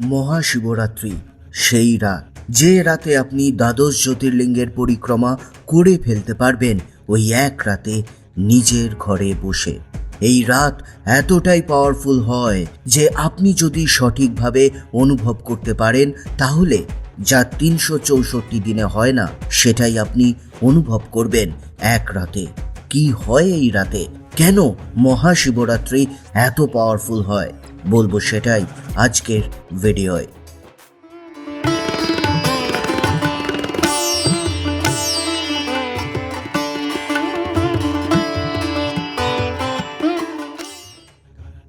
মহাশিবরাত্রি। সেই রাত, যে রাতে আপনি দ্বাদশ জ্যোতির্লিঙ্গের পরিক্রমা করে ফেলতে পারবেন, ওই এক রাতে নিজের ঘরে বসে। এই রাত এতটাই পাওয়ারফুল হয় যে আপনি যদি সঠিকভাবে অনুভব করতে পারেন, তাহলে যা তিনশো চৌষট্টি দিনে হয় না, সেটাই আপনি অনুভব করবেন এক রাতে। কি হয় এই রাতে? কেন মহাশিবরাত্রি এত পাওয়ারফুল হয়? বলব সেটাই আজকের ভিডিওয়।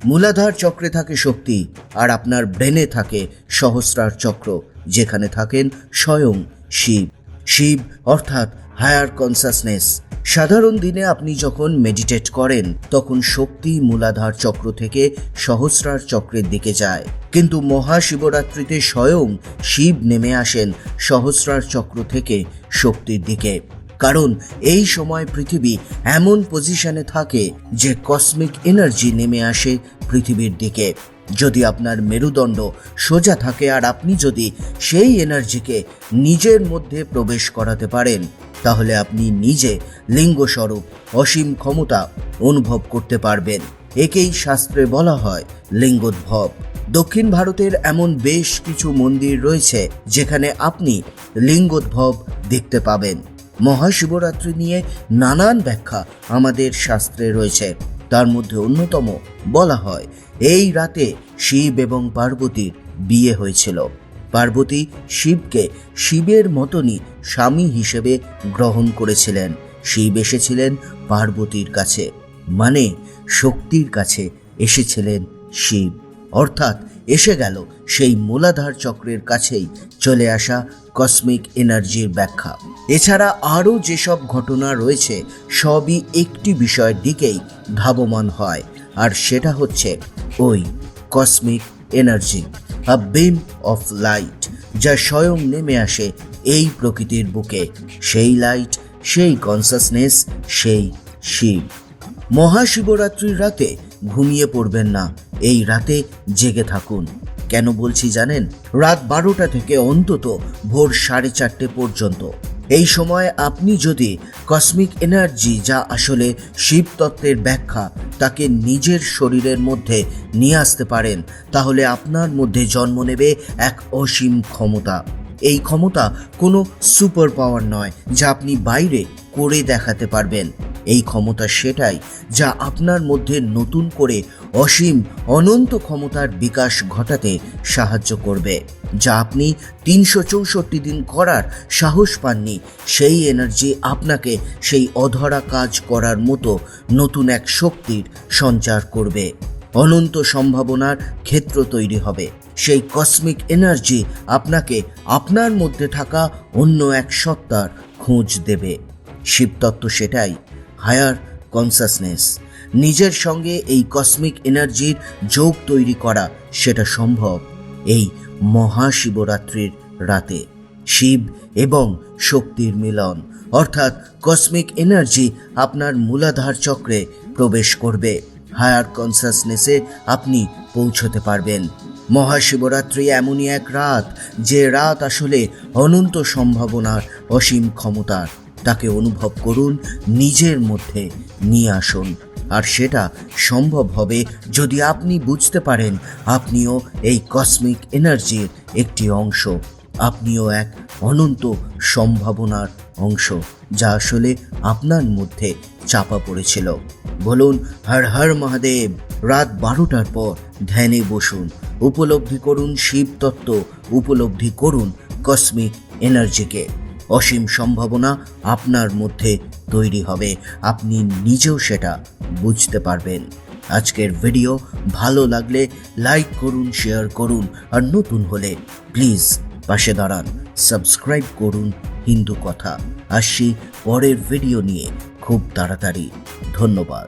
মূলাধার চক্রে থাকে শক্তি আর আপনার ব্রেনে থাকে সহস্রার চক্র, যেখানে থাকেন স্বয়ং শিব। শিব অর্থাৎ হায়ার কনসাসনেস সাধারণ দিনে আপনি যখন মেডিটেট করেন, তখন শক্তি মূলাধার চক্র থেকে সহস্রার চক্রের দিকে যায়। কিন্তু মহাশিবরাত্রিতে স্বয়ং শিব নেমে আসেন সহস্রার চক্র থেকে শক্তির দিকে। কারণ এই সময় পৃথিবী এমন পজিশনে থাকে যে কসমিক এনার্জি নেমে আসে পৃথিবীর দিকে। যদি আপনার মেরুদণ্ড সোজা থাকে আর আপনি যদি সেই এনার্জিকে নিজের মধ্যে প্রবেশ করাতে পারেন, তাহলে আপনি নিজে লিঙ্গস্বরূপ অসীম ক্ষমতা অনুভব করতে পারবেন। একেই শাস্ত্রে বলা হয় লিঙ্গোদ্ভব। দক্ষিণ ভারতের এমন বেশ কিছু মন্দির রয়েছে যেখানে আপনি লিঙ্গোদ্ভব দেখতে পাবেন। মহাশিবরাত্রি নিয়ে নানান ব্যাখ্যা আমাদের শাস্ত্রে রয়েছে। তার মধ্যে অন্যতম বলা হয়, এই রাতে শিব এবং পার্বতীর বিয়ে হয়েছিল। পার্বতী শিবকে শিবের মতনই স্বামী হিসেবে গ্রহণ করেছিলেন। শিব এসেছিলেন পার্বতীর কাছে মানে শক্তির কাছে এসেছিলেন শিব। অর্থাৎ এসে গেল সেই মূলাধার চক্রের কাছেই চলে আসা কসমিক এনার্জির ব্যাখ্যা। এছাড়া আরও যেসব ঘটনা রয়েছে, সবই একটি বিষয়ের দিকেই ধাবমান হয়, আর সেটা হচ্ছে ওই cosmic energy a beam of light যা স্বয়ং নেমে আসে এই প্রকৃতির বুকে। সেই লাইট সেই কনসাসনেস সেই শিব। মহাশিবরাত্রির রাতে ঘুমিয়ে পড়বেন না। এই রাতে জেগে থাকুন। কেন বলছি জানেন? রাত বারোটা থেকে অন্তত ভোর সাড়ে চারটে পর্যন্ত। এই সময় আপনি যদি কসমিক এনার্জি যা আসলে শিব তত্ত্বের ব্যাখ্যা তাকে নিজের শরীরের মধ্যে নিয়ে আসতে পারেন, তাহলে আপনার মধ্যে জন্ম নেবে এক অসীম ক্ষমতা। এই ক্ষমতা কোনো সুপার পাওয়ার নয়, যা আপনি বাইরে করে দেখাতে পারবেন। এই ক্ষমতা সেটাই যা আপনার মধ্যে নতুন করে অসীম অনন্ত ক্ষমতার বিকাশ ঘটাতে সাহায্য করবে। যা আপনি তিনশো চৌষট্টি দিন করার সাহস পাননি, সেই এনার্জি আপনাকে সেই অধরা কাজ করার মতো নতুন এক শক্তির সঞ্চার করবে। অনন্ত সম্ভাবনার ক্ষেত্র তৈরি হবে। সেই কসমিক এনার্জি আপনাকে আপনার মধ্যে থাকা অন্য এক সত্তার খোঁজ দেবে। শিবতত্ত্ব সেটাই হায়ার কনসাসনেস নিজের সঙ্গে এই কসমিক এনার্জির যোগ তৈরি করা সেটা সম্ভব এই মহাশিবরাত্রির রাতে। শিব এবং শক্তির মিলন, অর্থাৎ কসমিক এনার্জি আপনার মূলাধার চক্রে প্রবেশ করবে। হায়ার কনসাসনেসে আপনি পৌঁছতে পারবেন। মহাশিবরাত্রি এমনই এক রাত, যে রাত আসলে অনন্ত সম্ভাবনার অসীম ক্ষমতার। তাকে অনুভব করুন, নিজের মধ্যে নিয়ে আসুন। আর সেটা সম্ভব হবে যদি আপনি বুঝতে পারেন, আপনিও এই কসমিক এনার্জির একটি অংশ। আপনিও এক অনন্ত সম্ভাবনার অংশ, যা আসলে আপনার মধ্যে চাপা পড়েছিল। বলুন, হর হর মহাদেব, রাত বারোটার পর ধ্যানে বসুন। উপলব্ধি করুন শিব তত্ত্ব, উপলব্ধি করুন কসমিক এনার্জিকে অসীম সম্ভাবনা আপনার মধ্যে তৈরি হবে। আপনি নিজেও সেটা বুঝতে পারবেন। আজকের ভিডিও ভালো লাগলে লাইক করুন শেয়ার করুন, আর নতুন হলে প্লিজ পাশে দাঁড়ান সাবস্ক্রাইব করুন হিন্দু কথা। আসছি পরের ভিডিও নিয়ে খুব তাড়াতাড়ি। ধন্যবাদ।